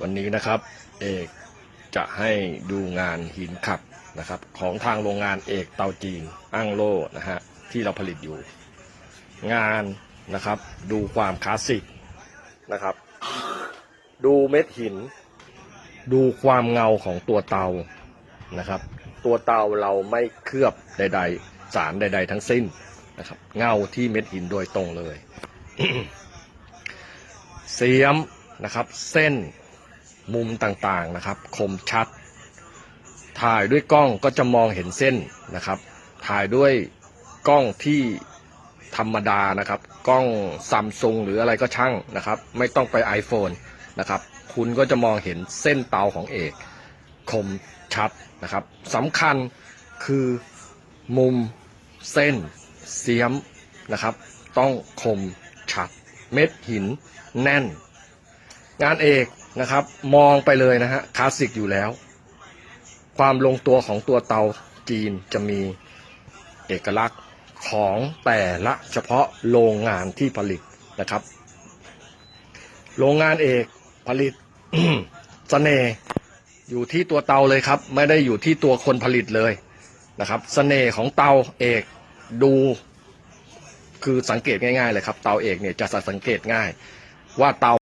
วันนี้นะครับเอกจะให้ดูงานหินขับนะครับ ของทางโรงงานเอกเตาจีนอั้งโลนะฮะที่เราผลิตอยู่ งานนะครับดูความคลาสสิกนะครับ ดูเม็ดหิน ดูความเงาของตัวเตานะครับ ตัวเตาเราไม่เคลือบใด ๆ สารใด ๆ ทั้งสิ้นนะครับ เงาที่เม็ดหินโดยตรงเลย เสียมนะครับ เส้น มุมต่างๆนะครับ คมชัด ถ่ายด้วยกล้องก็จะมองเห็นเส้นนะครับ ถ่ายด้วยกล้องที่ธรรมดานะครับ กล้องซัมซุงหรืออะไรก็ช่างนะครับ ไม่ต้องไป iPhone นะครับ คุณก็จะมองเห็นเส้นเตาของเอก คมชัดนะครับสำคัญคือมุมเส้นเสียมนะครับ ต้องคมชัด เม็ดหินแน่น งานเอกนะครับ มองไปเลยนะฮะคลาสสิกอยู่แล้ว ความลงตัวของตัวเตาจีนจะมีเอกลักษณ์ของแต่ละเฉพาะโรงงานที่ผลิตนะครับ โรงงานเอกผลิตเสน่ห์อยู่ที่ตัวเตาเลยครับ ไม่ได้อยู่ที่ตัวคนผลิตเลยนะครับเสน่ห์ของเตาเอกดูคือสังเกตง่ายๆเลยครับ เตาเอกเนี่ยจะสังเกตง่ายว่าเตา